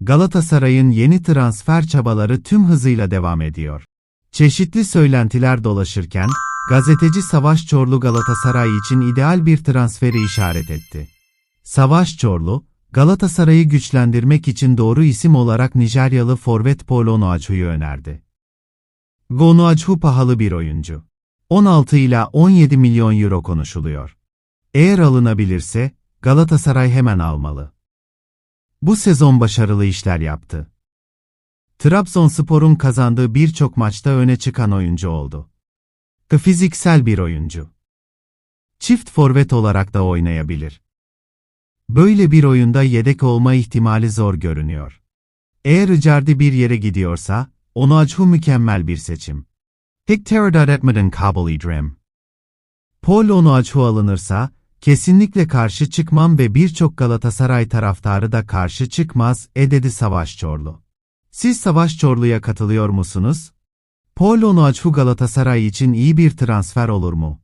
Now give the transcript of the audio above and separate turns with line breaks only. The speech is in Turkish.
Galatasaray'ın yeni transfer çabaları tüm hızıyla devam ediyor. Çeşitli söylentiler dolaşırken, gazeteci Savaş Çorlu Galatasaray için ideal bir transferi işaret etti. Savaş Çorlu, Galatasaray'ı güçlendirmek için doğru isim olarak Nijeryalı forvet Paul Onuachu'yu önerdi. Onuachu pahalı bir oyuncu. 16 ila 17 milyon euro konuşuluyor. Eğer alınabilirse, Galatasaray hemen almalı. Bu sezon başarılı işler yaptı. Trabzonspor'un kazandığı birçok maçta öne çıkan oyuncu oldu. Fiziksel bir oyuncu. Çift forvet olarak da oynayabilir. Böyle bir oyunda yedek olma ihtimali zor görünüyor. Eğer Icardi bir yere gidiyorsa, Onuachu mükemmel bir seçim. Hiç tereddüt etmeden kabul ederim. Paul Onuachu alınırsa, kesinlikle karşı çıkmam ve birçok Galatasaray taraftarı da karşı çıkmaz, e dedi Savaş Çorlu. Siz Savaş Çorlu'ya katılıyor musunuz? Paul Onuachu Galatasaray için iyi bir transfer olur mu?